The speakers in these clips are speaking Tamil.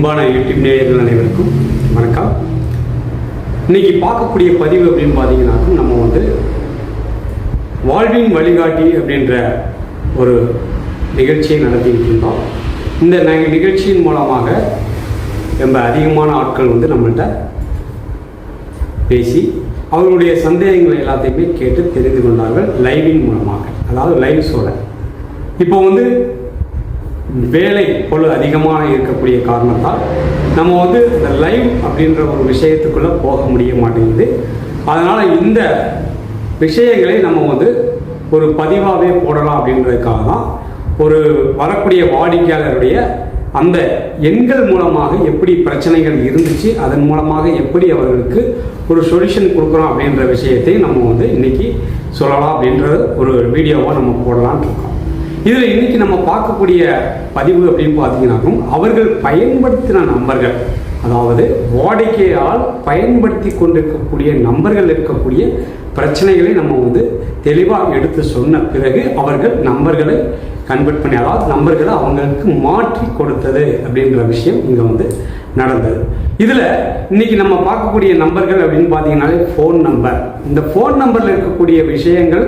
அன்பான யூடியூப் நேயர்கள் அனைவருக்கும் வணக்கம். இன்னைக்கு பார்க்கக்கூடிய பதிவு அப்படின்னு பார்த்தீங்கன்னாக்கும் நம்ம வந்து வாழ்வின் வழிகாட்டி அப்படின்ற ஒரு நிகழ்ச்சியை நடத்திட்டு இருந்தோம் இந்த நிகழ்ச்சியின் மூலமாக ரொம்ப அதிகமான ஆட்கள் வந்து நம்மள்கிட்ட பேசி அவர்களுடைய சந்தேகங்களை எல்லாத்தையுமே கேட்டு தெரிந்து கொண்டார்கள் லைவின் மூலமாக. அதாவது லைவ் சோழ இப்போ வந்து வேலை பொழு அதிகமாக இருக்கக்கூடிய காரணத்தால் நம்ம வந்து இந்த லைவ் அப்படின்ற ஒரு விஷயத்துக்குள்ளே போக முடிய மாட்டேங்குது. அதனால் இந்த விஷயங்களை நம்ம வந்து ஒரு பதிவாகவே போடலாம் அப்படின்றதுக்காக தான் ஒரு வரக்கூடிய வாடிக்கையாளருடைய அந்த எண்கள் மூலமாக எப்படி பிரச்சனைகள் இருந்துச்சு அதன் மூலமாக எப்படி அவர்களுக்கு ஒரு சொல்யூஷன் கொடுக்குறோம் அப்படின்ற விஷயத்தை நம்ம வந்து இன்றைக்கி சொல்லலாம் அப்படின்ற ஒரு வீடியோவாக நம்ம போடலான் இருக்கோம். இதில் இன்னைக்கு நம்ம பார்க்கக்கூடிய பதிவு அப்படின்னு பார்த்தீங்கன்னாக்கும் அவர்கள் பயன்படுத்தின நம்பர்கள். அதாவது வாடிக்கையால் பயன்படுத்தி கொண்டிருக்கக்கூடிய நம்பர்கள் இருக்கக்கூடிய பிரச்சனைகளை நம்ம வந்து தெளிவாக எடுத்து சொன்ன பிறகு அவர்கள் நம்பர்களை கன்வெர்ட் பண்ணி அதாவது நம்பர்களை அவங்களுக்கு மாற்றி கொடுத்தது அப்படின்ற விஷயம் இங்கே வந்து நடந்தது. இதில் இன்னைக்கு நம்ம பார்க்கக்கூடிய நம்பர்கள் அப்படின்னு பார்த்தீங்கன்னாலே ஃபோன் நம்பர் இந்த ஃபோன் நம்பரில் இருக்கக்கூடிய விஷயங்கள்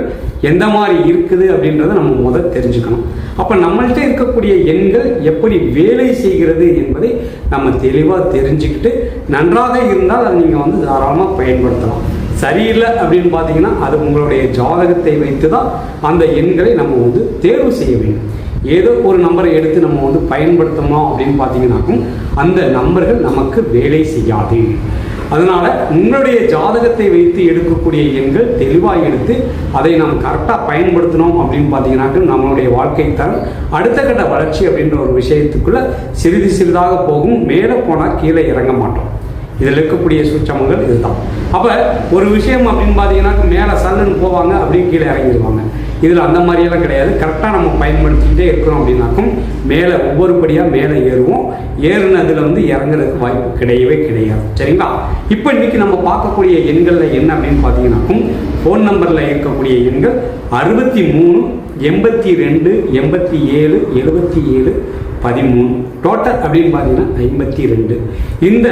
எந்த மாதிரி இருக்குது அப்படின்றத நம்ம முதல் தெரிஞ்சுக்கணும். அப்போ நம்மள்கிட்ட இருக்கக்கூடிய எண்கள் எப்படி வேலை செய்கிறது என்பதை நம்ம தெளிவாக தெரிஞ்சுக்கிட்டு நன்றாக இருந்தால் அதை நீங்கள் வந்து தாராளமாக பயன்படுத்தலாம். சரியில்லை அப்படின்னு பார்த்தீங்கன்னா அது உங்களுடைய ஜாதகத்தை வைத்து தான் அந்த எண்களை நம்ம வந்து தேர்வு செய்ய வேண்டும். ஏதோ ஒரு நம்பரை எடுத்து நம்ம வந்து பயன்படுத்தணும் அப்படின்னு பார்த்தீங்கன்னாக்கும் அந்த நம்பர்கள் நமக்கு வேலை செய்யாது. அதனால் உங்களுடைய ஜாதகத்தை வைத்து எடுக்கக்கூடிய எண்கள் தெளிவாக எடுத்து அதை நாம் கரெக்டாக பயன்படுத்தணும் அப்படின்னு பார்த்தீங்கன்னாக்க நம்மளுடைய வாழ்க்கை தரம் அடுத்த கட்ட வளர்ச்சி அப்படின்ற ஒரு விஷயத்துக்குள்ள சிறிது சிறிதாக போகும். மேலே போனால் கீழே இறங்க மாட்டோம். இதில் இருக்கக்கூடிய சூட்சமங்கள் இதுதான். அப்போ ஒரு விஷயம் அப்படின்னு பார்த்தீங்கன்னாக்க மேலே சல்லுன்னு போவாங்க அப்படியே கீழே இறங்கிடுவாங்க. இதில் அந்த மாதிரியெல்லாம் கிடையாது. கரெக்டாக நம்ம பயன்படுத்திக்கிட்டே இருக்கிறோம் அப்படின்னாக்கும் மேலே ஒவ்வொரு படியாக மேலே ஏறுவோம். ஏறுனதில் வந்து இறங்குறதுக்கு வாய்ப்பு கிடையவே கிடையாது. சரிங்களா? இப்போ இன்னைக்கு நம்ம பார்க்கக்கூடிய எண்களில் என்ன அப்படின்னு பார்த்தீங்கன்னாக்கும் ஃபோன் நம்பரில் இருக்கக்கூடிய எண்கள் அறுபத்தி மூணு எண்பத்தி ரெண்டு எண்பத்தி ஏழு எழுபத்தி ஏழு பதிமூணு. டோட்டல் அப்படின்னு பார்த்தீங்கன்னா ஐம்பத்தி ரெண்டு இந்த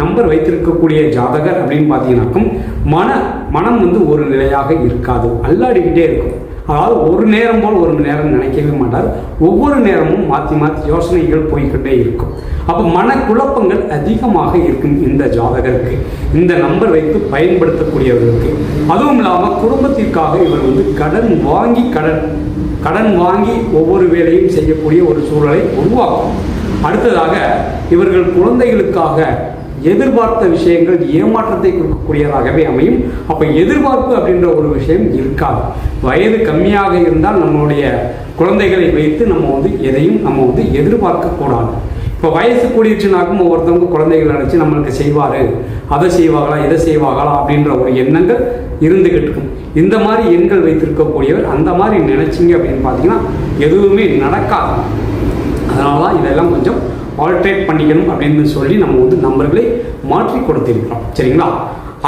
நம்பர் வைத்திருக்கக்கூடிய ஜாதகர் அப்படின்னு பார்த்தீங்கன்னாக்கும் மன மனம் வந்து ஒரு நிலையாக இருக்காது. அல்லாடிக்கிட்டே இருக்கும். அதாவது ஒரு நேரம் போல் ஒரு நேரம் நினைக்கவே மாட்டார். ஒவ்வொரு நேரமும் மாற்றி மாற்றி யோசனைகள் போய்கிட்டே இருக்கும். அப்போ மனக்குழப்பங்கள் அதிகமாக இருக்கும் இந்த ஜாதகருக்கு. இந்த நம்பர் வைத்து பயன்படுத்தக்கூடியவர்களுக்கு அதுவும் இல்லாமல் குடும்பத்திற்காக இவர் வந்து கடன் வாங்கி கடன் கடன் வாங்கி ஒவ்வொரு வேலையும் செய்யக்கூடிய ஒரு சூழலை உருவாக்கும். அடுத்ததாக இவர்கள் குழந்தைகளுக்காக எதிர்பார்த்த விஷயங்கள் ஏமாற்றத்தை கொடுக்கக்கூடியதாகவே அமையும். அப்போ எதிர்பார்ப்பு அப்படின்ற ஒரு விஷயம் இருக்காது. வயது கம்மியாக இருந்தால் நம்மளுடைய குழந்தைகளை வைத்து நம்ம வந்து எதையும் நம்ம வந்து எதிர்பார்க்கக்கூடாது இப்போ வயசு கூடிடுச்சுனாக்கும் ஒவ்வொருத்தவங்க குழந்தைகள் நினச்சி நம்மளுக்கு செய்வார். அதை செய்வாங்களா இதை செய்வாங்களா அப்படின்ற ஒரு எண்ணங்கள் இருந்துகிட்டு இருக்கும். இந்த மாதிரி எண்கள் வைத்திருக்கக்கூடியவர் அந்த மாதிரி நினைச்சிங்க அப்படின்னு பார்த்தீங்கன்னா எதுவுமே நடக்காது. அதனால தான் இதெல்லாம் கொஞ்சம் ஆல்ட்ரேட் பண்ணிக்கணும் அப்படின்னு சொல்லி நம்ம வந்து நம்பர்களை மாற்றி கொடுத்திருக்கிறோம். சரிங்களா?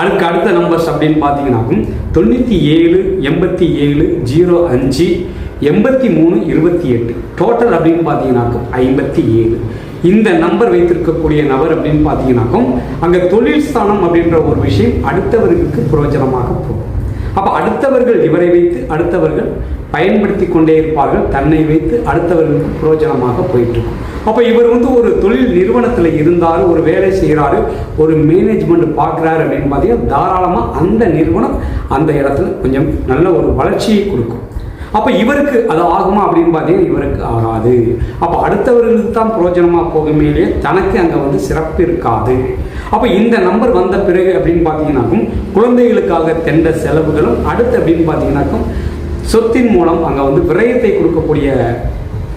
அதுக்கு அடுத்த நம்பர்ஸ் அப்படின்னு பார்த்தீங்கன்னாக்கும் தொண்ணூற்றி ஏழு எண்பத்தி ஏழு ஜீரோ அஞ்சு எண்பத்தி மூணு இருபத்தி எட்டு. டோட்டல் அப்படின்னு பார்த்தீங்கன்னாக்கும் ஐம்பத்தி ஏழு. இந்த நம்பர் வைத்திருக்கக்கூடிய நபர் அப்படின்னு பார்த்தீங்கன்னாக்கும் அங்கே தொழில் ஸ்தானம் அப்படின்ற ஒரு விஷயம் அடுத்தவர்களுக்கு பிரயோஜனமாக போகும். அப்போ அடுத்தவர்கள் இவரை வைத்து அடுத்தவர்கள் பயன்படுத்தி கொண்டே இருப்பார்கள் தன்னை வைத்து அடுத்தவர்களுக்கு பிரயோஜனமாக போயிட்டு இருக்கும். அப்போ இவர் வந்து ஒரு தொழில் நிறுவனத்தில் இருந்தார் ஒரு வேலை செய்கிறாரு ஒரு மேனேஜ்மெண்ட் பார்க்குறாரு அப்படின்னு பார்த்தீங்கன்னா தாராளமாக அந்த நிறுவனம் அந்த இடத்துல கொஞ்சம் நல்ல ஒரு வளர்ச்சியை கொடுக்கும். அப்போ இவருக்கு அது ஆகுமா அப்படின்னு பார்த்தீங்கன்னா இவருக்கு ஆகாது. அப்போ அடுத்தவர்களுக்கு தான் பிரயோஜனமாக போகுமேலேயே தனக்கு அங்கே வந்து சிறப்பு இருக்காது. அப்போ இந்த நம்பர் வந்த பிறகு அப்படின்னு பார்த்தீங்கன்னாக்கும் குழந்தைகளுக்காக தெண்ட செலவுகளும் அடுத்து அப்படின்னு பார்த்தீங்கன்னாக்கும் சொத்தின் மூலம் அங்கே வந்து விரயத்தை கொடுக்கக்கூடிய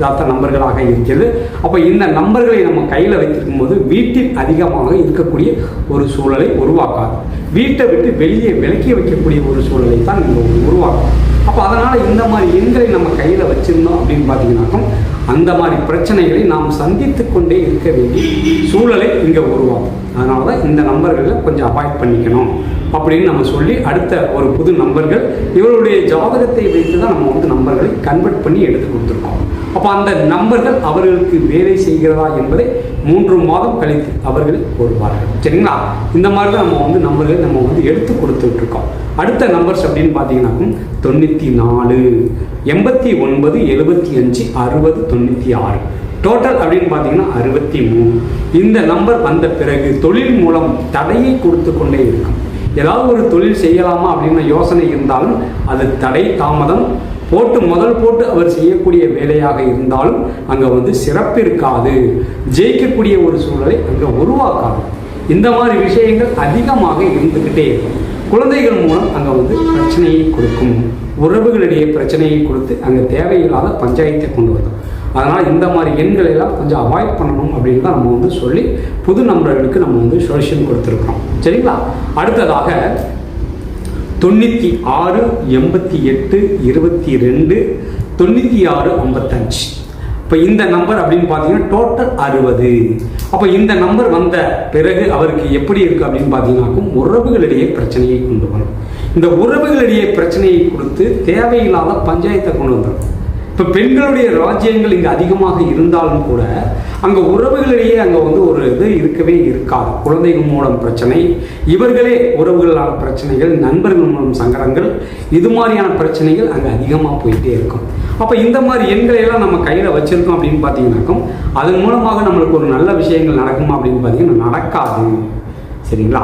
யதார்த்த நம்பர்களாக இருக்கிறது. அப்போ இந்த நம்பர்களை நம்ம கையில் வைத்திருக்கும் போது வீட்டில் அதிகமாக இருக்கக்கூடிய ஒரு சூழலை உருவாக்காது. வீட்டை விட்டு வெளியே விலக்கி வைக்கக்கூடிய ஒரு சூழலை தான் நீங்கள் உருவாக்கும் அப்போ அதனால் இந்த மாதிரி எண்களை நம்ம கையில் வச்சுருந்தோம் அப்படின்னு பார்த்தீங்கன்னாக்கும் அந்த மாதிரி பிரச்சனைகளை நாம் சந்தித்து கொண்டே இருக்க வேண்டிய சூழலை இங்கே உருவாகும் அதனால தான் இந்த நம்பர்களில் கொஞ்சம் அவாய்ட் பண்ணிக்கணும் அப்படின்னு நம்ம சொல்லி அடுத்த ஒரு புது நம்பர்கள் இவருடைய ஜாதகத்தை வைத்து தான் நம்ம வந்து நம்பர்களை கன்வெர்ட் பண்ணி எடுத்து கொடுத்துருக்கோம். அப்போ அந்த நம்பர்கள் அவர்களுக்கு வேலை செய்கிறதா என்பதை மூன்று மாதம் கழித்து அவர்கள் கூறுவார்கள். சரிங்களா? இந்த மாதிரி தான் நம்ம வந்து நம்பர்களை நம்ம வந்து எடுத்து கொடுத்துட்டு இருக்கோம் அடுத்த நம்பர்ஸ் அப்படின்னு பார்த்தீங்கன்னாக்கும் தொண்ணூற்றி நாலு எண்பத்தி ஒன்பது எழுபத்தி அஞ்சு அறுபது தொண்ணூற்றி ஆறு டோட்டல் அப்படின்னு பார்த்தீங்கன்னா அறுபத்தி மூணு இந்த நம்பர் வந்த பிறகு தொழில் மூலம் தடையை கொடுத்து கொண்டே இருக்கும். ஏதாவது ஒரு தொழில் செய்யலாமா அப்படின்னு யோசனை இருந்தாலும் அது தடை தாமதம் போட்டு முதல் போட்டு அவர் செய்யக்கூடிய வேலையாக இருந்தாலும் அங்கே வந்து சிறப்பு இருக்காது ஜெயிக்கக்கூடிய ஒரு சூழலை அங்கே உருவாக்காது. இந்த மாதிரி விஷயங்கள் அதிகமாக இருந்துக்கிட்டே இருக்கும். குழந்தைகள் மூலம் அங்கே வந்து பிரச்சனையை கொடுக்கும். உறவுகளிடையே பிரச்சனையை கொடுத்து அங்கே தேவையில்லாத பஞ்சாயத்தை கொண்டு வரும் அதனால் இந்த மாதிரி எண்களை எல்லாம் கொஞ்சம் அவாய்ட் பண்ணணும் அப்படின்னு தான் நம்ம வந்து சொல்லி புது நம்பர்களுக்கு நம்ம வந்து சொல்யூஷன் கொடுத்துருக்குறோம். சரிங்களா? அடுத்ததாக தொண்ணூற்றி ஆறு எண்பத்தி எட்டு இருபத்தி ரெண்டு தொண்ணூற்றி ஆறு ஐம்பத்தஞ்சு. இப்போ இந்த நம்பர் அப்படின்னு பார்த்தீங்கன்னா டோட்டல் அறுபது. அப்போ இந்த நம்பர் வந்த பிறகு அவருக்கு எப்படி இருக்குது அப்படின்னு பார்த்தீங்கன்னாக்கும் உறவுகளிடையே பிரச்சனையை கொண்டு வரும். இந்த உறவுகளிடையே பிரச்சனையை கொடுத்து தேவையில்லாத பஞ்சாயத்தை கொண்டு வந்துடும் இப்போ பெண்களுடைய ராஜ்யங்கள் இங்கே அதிகமாக இருந்தாலும் கூட அங்கே உறவுகளிடையே அங்கே வந்து ஒரு இது இருக்கவே இருக்காது. குழந்தைகள் மூலம் பிரச்சனை இவர்களே உறவுகளான பிரச்சனைகள் நண்பர்கள் மூலம் சங்கடங்கள் இது மாதிரியான பிரச்சனைகள் அங்கே அதிகமாக போயிட்டே இருக்கும். அப்போ இந்த மாதிரி எண்களை எல்லாம் நம்ம கையில் வச்சுருக்கோம் அப்படின்னு பார்த்தீங்கன்னாக்கும் அதன் மூலமாக நம்மளுக்கு ஒரு நல்ல விஷயங்கள் நடக்குமா அப்படின்னு பார்த்தீங்கன்னா நடக்காது. சரிங்களா?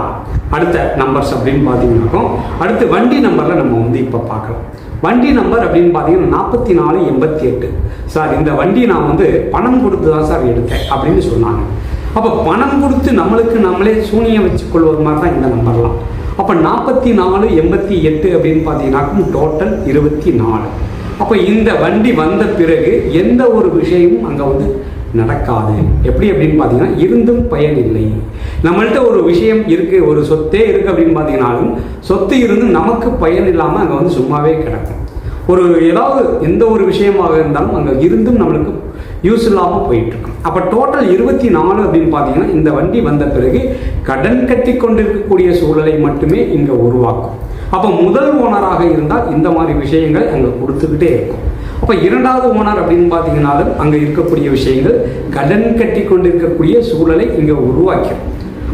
அடுத்த நம்பர்ஸ் அப்படின்னு பார்த்தீங்கன்னாக்கும் அடுத்து வண்டி நம்பரில் நம்ம வந்து இப்போ பார்க்கலாம். வண்டி நம்பர் அப்படின்னு பார்த்தீங்கன்னா நாற்பத்தி நாலு எண்பத்தி எட்டு. சார் இந்த வண்டி நான் வந்து பணம் கொடுத்து தான் சார் எடுத்தேன் அப்படின்னு சொன்னாங்க. அப்போ பணம் கொடுத்து நம்மளுக்கு நம்மளே சூனியம் வச்சு கொள்வது மாதிரி தான் இந்த நம்பர்லாம் அப்போ நாற்பத்தி நாலு எண்பத்தி எட்டு அப்படின்னு பார்த்தீங்கன்னாக்கும் டோட்டல் இருபத்தி நாலு. அப்போ இந்த வண்டி வந்த பிறகு எந்த ஒரு விஷயமும் அங்கே வந்து நடக்காது. எப்படி அப்படின்னு பார்த்தீங்கன்னா இருந்தும் பயன் இல்லை. நம்மள்ட்ட ஒரு விஷயம் இருக்குது ஒரு சொத்தே இருக்குது அப்படின்னு பார்த்தீங்கன்னாலும் சொத்து இருந்து நமக்கு பயன் இல்லாமல் அங்கே வந்து சும்மாவே கிடக்கும். ஒரு ஏதாவது எந்த ஒரு விஷயமாக இருந்தாலும் அங்கே இருந்தும் நம்மளுக்கு யூஸ் இல்லாமல் போயிட்டுருக்கும் அப்போ டோட்டல் இருபத்தி நாலு அப்படின்னு பார்த்தீங்கன்னா இந்த வண்டி வந்த பிறகு கடன் கட்டி கொண்டிருக்கக்கூடிய சூழலை மட்டுமே இங்கே உருவாக்கும். அப்போ முதல் ஓனராக இருந்தால் இந்த மாதிரி விஷயங்கள் அங்கே கொடுத்துக்கிட்டே இருக்கும். அப்போ இரண்டாவது ஓனர் அப்படின்னு பார்த்தீங்கன்னாலும் அங்கே இருக்கக்கூடிய விஷயங்கள் கடன் கட்டி கொண்டிருக்கக்கூடிய சூழலை இங்கே உருவாக்கும்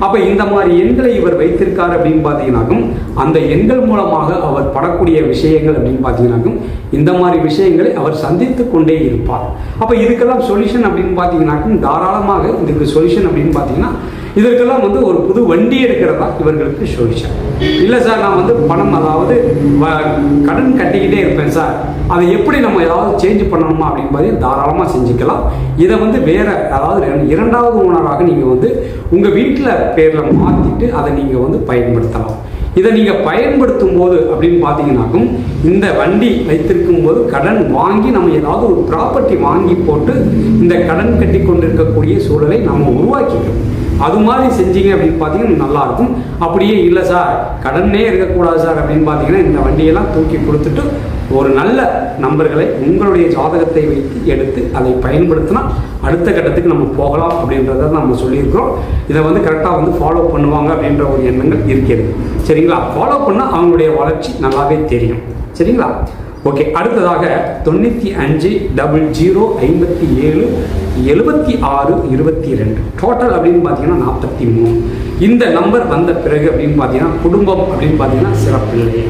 அப்போ இந்த மாதிரி எண்களை இவர் வைத்திருக்கார் அப்படின்னு பார்த்தீங்கன்னாக்கும் அந்த எண்கள் மூலமாக அவர் படக்கூடிய விஷயங்கள் அப்படின்னு பார்த்தீங்கன்னாக்கும் இந்த மாதிரி விஷயங்களை அவர் சந்தித்து கொண்டே இருப்பார். அப்போ இதுக்கெல்லாம் சொல்யூஷன் அப்படின்னு பார்த்தீங்கன்னாக்கும் தாராளமாக இதுக்கு சொல்யூஷன் அப்படின்னு பார்த்தீங்கன்னா இதற்கெல்லாம் வந்து ஒரு புது வண்டி எடுக்கிறதா இவர்களுக்கு சொல்யூஷன் இல்லை சார் நான் வந்து பணம் அதாவது வ- கடன் கட்டிக்கிட்டே இருப்பேன் சார். அதை எப்படி நம்ம ஏதாவது சேஞ்ச் பண்ணணுமா அப்படின்னு பார்த்தீங்கன்னா தாராளமாக செஞ்சுக்கலாம். இதை வந்து வேற அதாவது இரண்டாவது ஓனராக நீங்கள் வந்து உங்கள் வீட்டில் பேரில் மாற்றிட்டு அதை நீங்கள் வந்து பயன்படுத்தலாம். இதை நீங்கள் பயன்படுத்தும் போது அப்படின்னு பார்த்தீங்கன்னாக்கும் இந்த வண்டி வைத்திருக்கும் போது கடன் வாங்கி நம்ம ஏதாவது ஒரு ப்ராப்பர்ட்டி வாங்கி போட்டு இந்த கடன் கட்டி கொண்டிருக்கக்கூடிய சூழலை நம்ம உருவாக்கிக்கிறோம். அது மாதிரி செஞ்சீங்க அப்படின்னு பார்த்தீங்கன்னா நல்லாயிருக்கும் அப்படியே இல்லை சார் கடனே இருக்கக்கூடாது சார் அப்படின்னு பார்த்தீங்கன்னா இந்த வண்டியெல்லாம் தூக்கி கொடுத்துட்டு ஒரு நல்ல நம்பர்களை உங்களுடைய ஜாதகத்தை வைத்து எடுத்து அதை பயன்படுத்தினா அடுத்த கட்டத்துக்கு நம்ம போகலாம் அப்படின்றத நம்ம சொல்லியிருக்கிறோம். இதை வந்து கரெக்டாக வந்து ஃபாலோ பண்ணுவாங்க அப்படின்ற ஒரு எண்ணங்கள் இருக்கிறது. சரிங்களா? ஃபாலோ பண்ணால் அவங்களுடைய வளர்ச்சி நல்லாவே தெரியும். சரிங்களா? ஓகே அடுத்ததாக தொண்ணூற்றி அஞ்சு டபுள் ஜீரோ ஐம்பத்தி ஏழு எழுபத்தி ஆறு இருபத்தி ரெண்டு டோட்டல் அப்படின்னு பார்த்தீங்கன்னா நாற்பத்தி மூணு. இந்த நம்பர் வந்த பிறகு அப்படின்னு பார்த்தீங்கன்னா குடும்பம் அப்படின்னு பார்த்தீங்கன்னா சிறப்பில்லை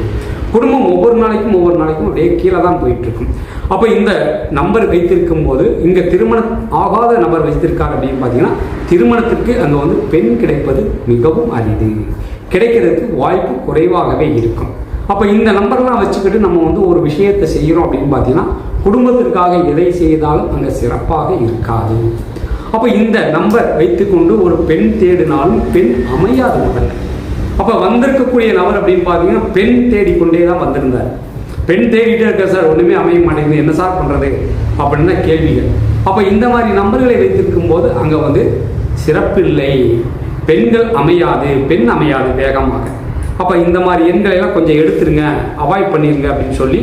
குடும்பம் ஒவ்வொரு நாளைக்கும் ஒவ்வொரு நாளைக்கும் அப்படியே கீழே தான் போயிட்டுருக்கும். அப்போ இந்த நம்பர் வைத்திருக்கும் போது இங்கே திருமணம் ஆகாத நபர் வைத்திருக்கார் அப்படின்னு பார்த்தீங்கன்னா திருமணத்திற்கு அங்கே வந்து பெண் கிடைப்பது மிகவும் அரிது. கிடைக்கிறதுக்கு வாய்ப்பு குறைவாகவே இருக்கும். அப்போ இந்த நம்பர்லாம் வச்சுக்கிட்டு நம்ம வந்து ஒரு விஷயத்தை செய்கிறோம் அப்படின்னு பார்த்தீங்கன்னா குடும்பத்திற்காக எதை செய்தாலும் அங்கே சிறப்பாக இருக்காது. அப்போ இந்த நம்பர் வைத்துக்கொண்டு ஒரு பெண் தேடினாலும் பெண் அமையாத முதல்ல அப்போ வந்திருக்கக்கூடிய நபர் அப்படின்னு பார்த்தீங்கன்னா பெண் தேடிக்கொண்டே தான் வந்திருந்தார். பெண் தேடிட்டே இருக்க சார் ஒன்றுமே அமைய மாட்டேங்குது. என்ன சார் பண்ணுறது அப்படின்னு கேள்விகள். அப்போ இந்த மாதிரி நம்பர்களை வைத்திருக்கும் போது அங்கே வந்து சிறப்பில்லை. பெண்கள் அமையாது. பெண் அமையாது வேகமாக. அப்போ இந்த மாதிரி எண்களை எல்லாம் கொஞ்சம் எடுத்துருங்க அவாய்ட் பண்ணிருங்க அப்படின்னு சொல்லி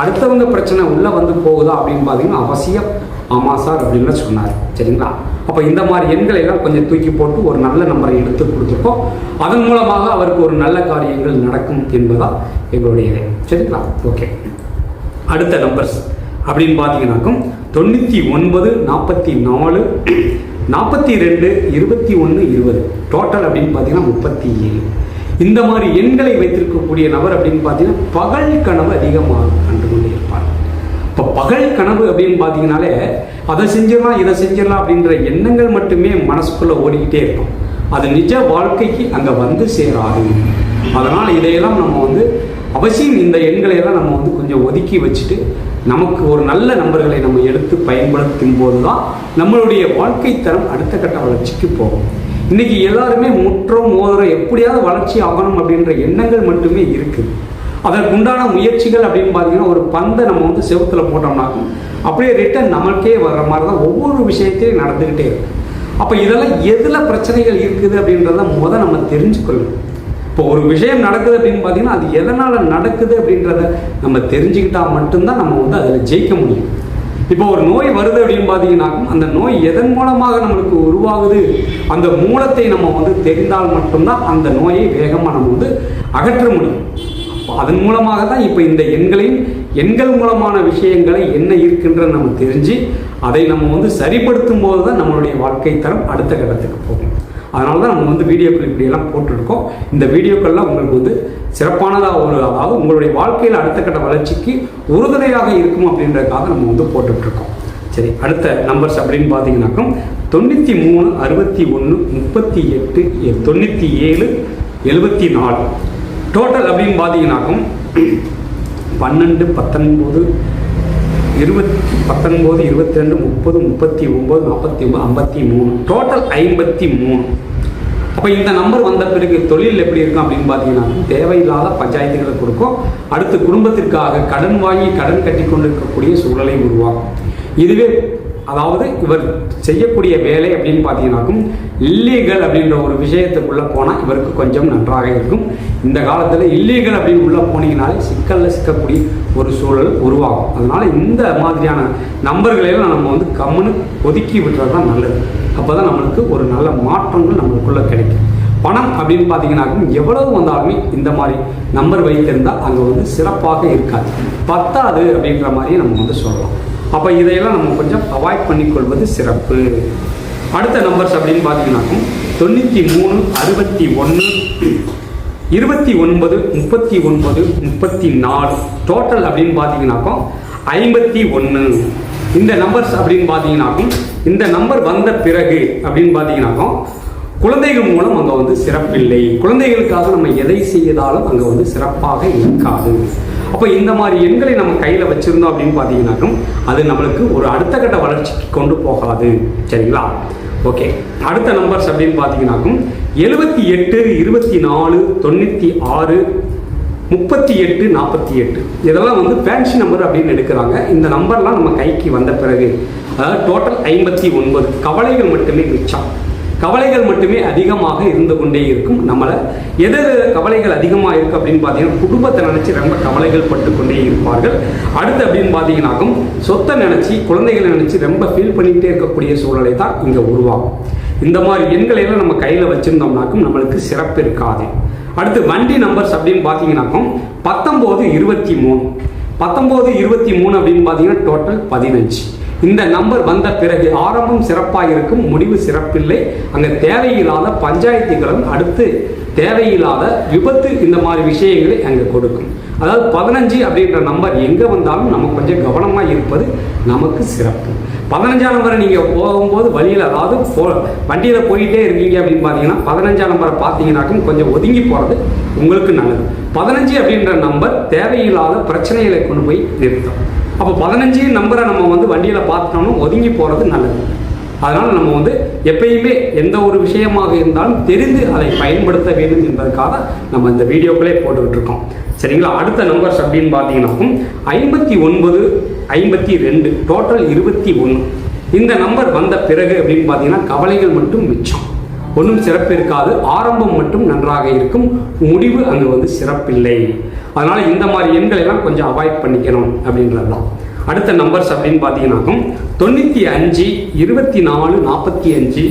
அடுத்தவங்க பிரச்சனை உள்ளே வந்து போகுதா அப்படின்னு பார்த்தீங்கன்னா அவசியம். ஆமாம் சார் அப்படின்னு சொன்னார். சரிங்களா? அப்போ இந்த மாதிரி எண்களை எல்லாம் கொஞ்சம் தூக்கி போட்டு ஒரு நல்ல நம்பரை எடுத்து கொடுத்துருக்கோம். அதன் மூலமாக அவருக்கு ஒரு நல்ல காரியங்கள் நடக்கும் என்பதா எங்களுடைய சரிங்களா? ஓகே அடுத்த நம்பர்ஸ் அப்படின்னு பார்த்தீங்கன்னாக்கும் தொண்ணூற்றி ஒன்பது நாற்பத்தி நாலு நாற்பத்தி ரெண்டு இருபத்தி ஒன்று இருபது. டோட்டல் அப்படின்னு பார்த்தீங்கன்னா முப்பத்தி ஏழு. இந்த மாதிரி எண்களை வைத்திருக்கக்கூடிய நபர் அப்படின்னு பார்த்தீங்கன்னா பகல் கனவு அதிகமாக கண்டு கொண்டு இருப்பார். இப்போ பகல் கனவு அப்படின்னு பார்த்தீங்கனாலே அதை செஞ்சிடலாம் இதை செஞ்சிடலாம் அப்படின்ற எண்ணங்கள் மட்டுமே மனசுக்குள்ளே ஓடிக்கிட்டே இருக்கும். அது நிஜ வாழ்க்கைக்கு அங்கே வந்து சேராது. அதனால் இதையெல்லாம் நம்ம வந்து அவசியம் இந்த எண்களை எல்லாம் நம்ம வந்து கொஞ்சம் ஒதுக்கி வச்சுட்டு நமக்கு ஒரு நல்ல நம்பர்களை நம்ம எடுத்து பயன்படுத்தும் போது தான் நம்மளுடைய வாழ்க்கை தரம் அடுத்த கட்ட வளர்ச்சிக்கு போகும். இன்னைக்கு எல்லாருமே முற்றம் மோதிரம் எப்படியாவது வளர்ச்சி ஆகணும் அப்படின்ற எண்ணங்கள் மட்டுமே இருக்குது அதற்குண்டான முயற்சிகள் அப்படின்னு பார்த்தீங்கன்னா ஒரு பந்தை நம்ம வந்து செவத்தில் போட்டோம்னாக்கும் அப்படியே ரிட்டன் நமக்கே வர்ற மாதிரி தான் ஒவ்வொரு விஷயத்தையும் நடந்துக்கிட்டே இருக்கு. அப்போ இதெல்லாம் எதில் பிரச்சனைகள் இருக்குது அப்படின்றத முத நம்ம தெரிஞ்சுக்கொள்ளணும் இப்போ ஒரு விஷயம் நடக்குது அப்படின்னு பார்த்தீங்கன்னா அது எதனால் நடக்குது அப்படின்றத நம்ம தெரிஞ்சுக்கிட்டால் மட்டும்தான் நம்ம வந்து அதில் ஜெயிக்க முடியும். இப்போ ஒரு நோய் வருது அப்படின்னு பார்த்தீங்கன்னா அந்த நோய் எதன் மூலமாக நம்மளுக்கு உருவாகுது? அந்த மூலத்தை நம்ம வந்து தெரிந்தால் மட்டும்தான் அந்த நோயை வேகமாக நம்ம வந்து அகற்ற முடியும். அப்போ அதன் மூலமாக தான் இப்போ இந்த எண்களையும் எண்கள் மூலமான விஷயங்களை என்ன இருக்குன்ற நம்ம தெரிஞ்சு அதை நம்ம வந்து சரிப்படுத்தும் போது தான் நம்மளுடைய வாழ்க்கை தரம் அடுத்த கட்டத்துக்கு போகும். அதனால தான் நம்ம வந்து வீடியோக்கள் இப்படியெல்லாம் போட்டுருக்கோம். இந்த வீடியோக்கள்லாம் உங்களுக்கு வந்து சிறப்பானதாக ஒரு அதாவது உங்களுடைய வாழ்க்கையில் அடுத்த கட்ட வளர்ச்சிக்கு உறுதுணையாக இருக்கும் அப்படின்றதுக்காக நம்ம வந்து போட்டுட்ருக்கோம். சரி அடுத்த நம்பர்ஸ் அப்படின்னு பார்த்தீங்கன்னாக்கும் தொண்ணூற்றி மூணு அறுபத்தி ஒன்று முப்பத்தி எட்டு தொண்ணூற்றி ஏழு எழுபத்தி நாலு டோட்டல் அப்படின்னு பார்த்தீங்கன்னாக்கும் பன்னெண்டு பத்தொன்பது இருபத்தி பத்தொன்பது இருபத்தி ரெண்டு முப்பது முப்பத்தி ஒம்பது நாற்பத்தி ஒம்பது ஐம்பத்தி மூணு. டோட்டல் ஐம்பத்தி மூணு. அப்போ இந்த நம்பர் வந்த பிறகு தொழில் எப்படி இருக்கும் அப்படின்னு பார்த்தீங்கன்னா தேவையில்லாத பஞ்சாயத்துகளை கொடுக்கும். அடுத்து குடும்பத்திற்காக கடன் வாங்கி கடன் கட்டி கொண்டிருக்கக்கூடிய சூழலை உருவாகும் இதுவே அதாவது இவர் செய்யக்கூடிய வேலை அப்படின்னு பார்த்தீங்கன்னாக்கும் இல்லீகல் அப்படின்ற ஒரு விஷயத்துக்குள்ளே போனால் இவருக்கு கொஞ்சம் நன்றாக இருக்கும். இந்த காலத்தில் இல்லீகல் அப்படின்னு உள்ளே போனீங்கனாலே சிக்கலில் சிக்கக்கூடிய ஒரு சூழல் உருவாகும். அதனால் இந்த மாதிரியான நம்பர்களையெல்லாம் நம்ம வந்து கம்முன்னு ஒதுக்கி விட்டுறது தான் நல்லது. அப்போ தான் நம்மளுக்கு ஒரு நல்ல மாற்றங்கள் நம்மளுக்குள்ளே கிடைக்கும். பணம் அப்படின்னு பார்த்தீங்கன்னாக்கும் எவ்வளவு வந்தாலுமே இந்த மாதிரி நம்பர் வைத்திருந்தால் அங்கே வந்து சிறப்பாக இருக்காது. பத்தாது அப்படின்ற மாதிரியே நம்ம வந்து சொல்லலாம். அப்போ இதையெல்லாம் நம்ம கொஞ்சம் அவாய்ட் பண்ணிக்கொள்வது சிறப்பு. அடுத்த நம்பர்ஸ் அப்படின்னு பார்த்தீங்கன்னாக்கும் தொண்ணூற்றி மூணு அறுபத்தி ஒன்று இருபத்தி ஒன்பது முப்பத்தி ஒன்பது முப்பத்தி நாலு. டோட்டல் அப்படின்னு பார்த்தீங்கன்னாக்கும் ஐம்பத்தி ஒன்று இந்த நம்பர்ஸ் அப்படின்னு பார்த்தீங்கன்னாக்கும் இந்த நம்பர் வந்த பிறகு அப்படின்னு பார்த்தீங்கன்னாக்கும் குழந்தைகள் மூலம் அங்கே வந்து சிறப்பில்லை. குழந்தைகளுக்காக நம்ம எதை செய்தாலும் அங்கே வந்து சிறப்பாக இருக்காது. அப்போ இந்த மாதிரி எண்களை நம்ம கையில் வச்சுருந்தோம் அப்படின்னு பார்த்தீங்கன்னாக்கும் அது நம்மளுக்கு ஒரு அடுத்த கட்ட வளர்ச்சிக்கு கொண்டு போகாது. சரிங்களா? ஓகே அடுத்த நம்பர்ஸ் அப்படின்னு பார்த்தீங்கன்னாக்கும் எழுபத்தி எட்டு இருபத்தி நாலு தொண்ணூற்றி ஆறு முப்பத்தி எட்டு நாற்பத்தி எட்டு. இதெல்லாம் வந்து ஃபேன்சி நம்பர் அப்படின்னு எடுக்கிறாங்க. இந்த நம்பர்லாம் நம்ம கைக்கு வந்த பிறகு அதாவது டோட்டல் ஐம்பத்தி ஒன்பது. கவலைகள் மட்டுமே மிச்சம். கவலைகள் மட்டுமே அதிகமாக இருந்து கொண்டே இருக்கும் நம்மளை. எது கவலைகள் அதிகமாக இருக்குது அப்படின்னு பார்த்தீங்கன்னா குடும்பத்தை நினச்சி ரொம்ப கவலைகள் பட்டு கொண்டே இருப்பார்கள். அடுத்து அப்படின்னு பார்த்தீங்கன்னாக்கும் சொத்தை நினச்சி குழந்தைகளை நினச்சி ரொம்ப ஃபீல் பண்ணிக்கிட்டே இருக்கக்கூடிய சூழலை தான் இங்கே உருவாகும். இந்த மாதிரி எண்களை எல்லாம் நம்ம கையில் வச்சுருந்தோம்னாக்கும் நம்மளுக்கு சிறப்பு இருக்காது. அடுத்து வண்டி நம்பர்ஸ் அப்படின்னு பார்த்தீங்கன்னாக்கும் பத்தொம்போது இருபத்தி மூணு. பத்தொம்போது இருபத்தி மூணு அப்படின்னு பார்த்தீங்கன்னா டோட்டல் பதினஞ்சு. இந்த நம்பர் வந்த பிறகு ஆரம்பம் சிறப்பாக இருக்கும் முடிவு சிறப்பில்லை. அங்கே தேவையில்லாத பஞ்சாயத்துகளும் அடுத்து தேவையில்லாத விபத்து இந்த மாதிரி விஷயங்களை அங்கே கொடுக்கும். அதாவது பதினஞ்சு அப்படின்ற நம்பர் எங்கே வந்தாலும் நம்ம கொஞ்சம் கவனமாக இருப்பது நமக்கு சிறப்பு. பதினஞ்சாம் நம்பரை நீங்கள் போகும்போது வழியில் அதாவது போ வண்டியில் போயிட்டே இருக்கீங்க அப்படின்னு பார்த்தீங்கன்னா பதினஞ்சாம் நம்பரை பார்த்தீங்கன்னாக்கும் கொஞ்சம் ஒதுங்கி போகிறது உங்களுக்கு நல்லது. பதினஞ்சு அப்படின்ற நம்பர் தேவையில்லாத பிரச்சனைகளை கொண்டு போய் நிறுத்தும். அப்போ பதினஞ்சு நம்பரை நம்ம வந்து வண்டியில் பார்த்துட்டோம்னா ஒதுங்கி போகிறது நல்லது. அதனால் நம்ம வந்து எப்பயுமே எந்த ஒரு விஷயமாக இருந்தாலும் தெரிந்து அதை பயன்படுத்த வேண்டும் என்பதற்காக நம்ம இந்த வீடியோக்களே போட்டுக்கிட்டு இருக்கோம் சரிங்களா? அடுத்த நம்பர்ஸ் அப்படின்னு பார்த்தீங்கன்னாக்கும் ஐம்பத்தி ஒன்பது ஐம்பத்தி ரெண்டு டோட்டல் இருபத்தி ஒன்று இந்த நம்பர் வந்த பிறகு அப்படின்னு பார்த்தீங்கன்னா கவலைகள் மட்டும் மிச்சம். ஒன்றும் சிறப்பு இருக்காது. ஆரம்பம் மட்டும் நன்றாக இருக்கும். முடிவு அங்கே வந்து சிறப்பில்லை. அதனால் இந்த மாதிரி எண்களை எல்லாம் கொஞ்சம் அவாய்ட் பண்ணிக்கணும் அப்படின்றது தான் அடுத்த நம்பர்ஸ் அப்படின்னு பார்த்தீங்கன்னாக்கும் தொண்ணூற்றி அஞ்சு இருபத்தி நாலு நாற்பத்தி அஞ்சு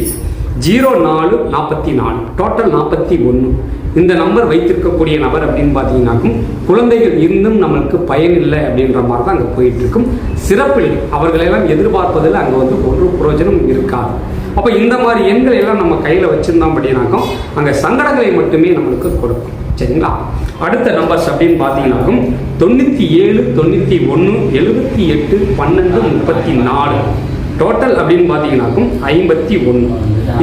ஜீரோ நாலு நாற்பத்தி நாலு டோட்டல் நாற்பத்தி ஒன்று இந்த நம்பர் வைத்திருக்கக்கூடிய நபர் அப்படின்னு பார்த்தீங்கன்னாக்கும் குழந்தைகள் இருந்தும் நம்மளுக்கு பயன் இல்லை அப்படின்ற மாதிரி தான் அங்கே போயிட்டு இருக்கும். சிறப்பில் அவர்களெல்லாம் எதிர்பார்ப்பதில் அங்கே வந்து ஒரு பிரயோஜனம் இருக்காது. அப்போ இந்த மாதிரி எண்கள் எல்லாம் நம்ம கையில் வச்சுருந்தோம் அப்படின்னாக்கும் அங்கே சங்கடங்களை மட்டுமே நம்மளுக்கு கொடுக்கும். சரிங்களா? அடுத்த நம்பர்ஸ் அப்படின்னு பார்த்தீங்கன்னாக்கும் தொண்ணூற்றி ஏழு தொண்ணூற்றி ஒன்று எழுபத்தி எட்டு பன்னெண்டு முப்பத்தி நாலு டோட்டல் அப்படின்னு பார்த்தீங்கன்னாக்கும் ஐம்பத்தி ஒன்று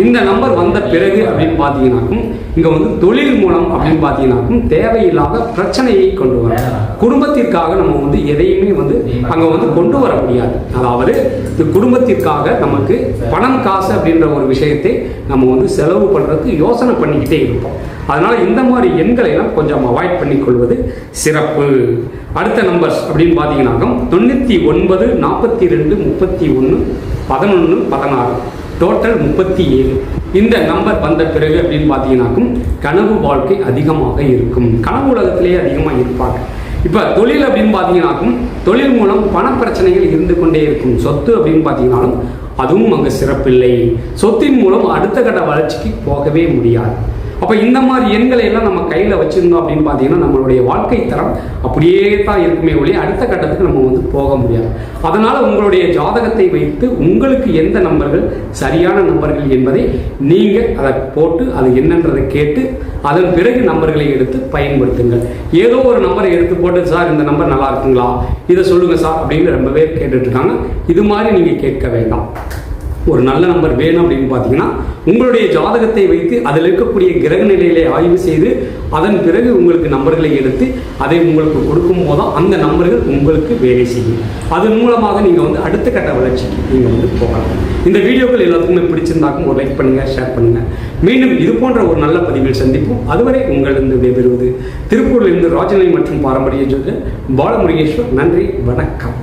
இந்த நம்பர் வந்த பிறகு அப்படின்னு பார்த்தீங்கன்னாக்கும் இங்கே வந்து தொழில் மூலம் அப்படின்னு பார்த்தீங்கன்னாக்கும் தேவையில்லாத பிரச்சனையை கொண்டு வரும். குடும்பத்திற்காக நம்ம வந்து எதையுமே வந்து அங்கே வந்து கொண்டு வர முடியாது. அதாவது இந்த குடும்பத்திற்காக நமக்கு பணம் காசு அப்படின்ற ஒரு விஷயத்தை நம்ம வந்து செலவு பண்ணுறதுக்கு யோசனை பண்ணிக்கிட்டே இருப்போம். அதனால் இந்த மாதிரி எண்களை எல்லாம் கொஞ்சம் அவாய்ட் பண்ணிக்கொள்வது சிறப்பு. அடுத்த நம்பர்ஸ் அப்படின்னு பார்த்தீங்கன்னாக்கா தொண்ணூற்றி ஒன்பது நாற்பத்தி ரெண்டு முப்பத்தி ஒன்று பதினொன்று பதினாறு. டோட்டல் முப்பத்தி ஏழு. இந்த நம்பர் வந்த பிறகு அப்படின்னு பார்த்தீங்கன்னாக்கும் கனவு வாழ்க்கை அதிகமாக இருக்கும். கனவு உலகத்திலேயே அதிகமாக இருப்பாங்க. இப்போ தொழில் அப்படின்னு பார்த்தீங்கன்னாக்கும் தொழில் மூலம் பணப்பிரச்சனைகள் இருந்து கொண்டே இருக்கும். சொத்து அப்படின்னு பார்த்தீங்கன்னாலும் அதுவும் அங்கே சிறப்பில்லை. சொத்தின் மூலம் அடுத்த கட்ட வளர்ச்சிக்கு போகவே முடியாது. அப்போ இந்த மாதிரி எண்களை எல்லாம் நம்ம கையில் வச்சுருந்தோம் அப்படின்னு பார்த்தீங்கன்னா நம்மளுடைய வாழ்க்கை தரம் அப்படியே தான் இருக்குமே ஒழிய அடுத்த கட்டத்துக்கு நம்ம வந்து போக முடியாது. அதனால் உங்களுடைய ஜாதகத்தை வைத்து உங்களுக்கு எந்த நம்பர்கள் சரியான நம்பர்கள் என்பதை நீங்கள் அதை போட்டு அது என்னன்றதை கேட்டு அதன் பிறகு நம்பர்களை எடுத்து பயன்படுத்துங்கள். ஏதோ ஒரு நம்பரை எடுத்து போட்டு சார் இந்த நம்பர் நல்லா இருக்குங்களா? இதை சொல்லுங்கள் சார் அப்படின்னு ரொம்பவே கேட்டுட்ருக்காங்க இது மாதிரி நீங்கள் கேட்க வேண்டாம். ஒரு நல்ல நம்பர் வேணும் அப்படின்னு பார்த்தீங்கன்னா உங்களுடைய ஜாதகத்தை வைத்து அதில் இருக்கக்கூடிய கிரக நிலையிலே ஆய்வு செய்து அதன் பிறகு உங்களுக்கு நம்பர்களை எடுத்து அதை உங்களுக்கு கொடுக்கும் போதும் அந்த நம்பர்கள் உங்களுக்கு வேலை செய்யும். அதன் மூலமாக நீங்கள் வந்து அடுத்த கட்ட வளர்ச்சிக்கு நீங்கள் வந்து போகலாம். இந்த வீடியோக்கள் எல்லாத்துக்குமே பிடிச்சிருந்தாக்கும் ஒரு லைக் பண்ணுங்கள் ஷேர் பண்ணுங்கள் மீண்டும் இது போன்ற ஒரு நல்ல பதிவில் சந்திப்போம். அதுவரை உங்களிருந்து விடைபெறுவது திருப்பூரிலிருந்து ராஜநிலை மற்றும் பாரம்பரிய ஜோதிடர் பாலமுருகேஸ்வர். நன்றி வணக்கம்.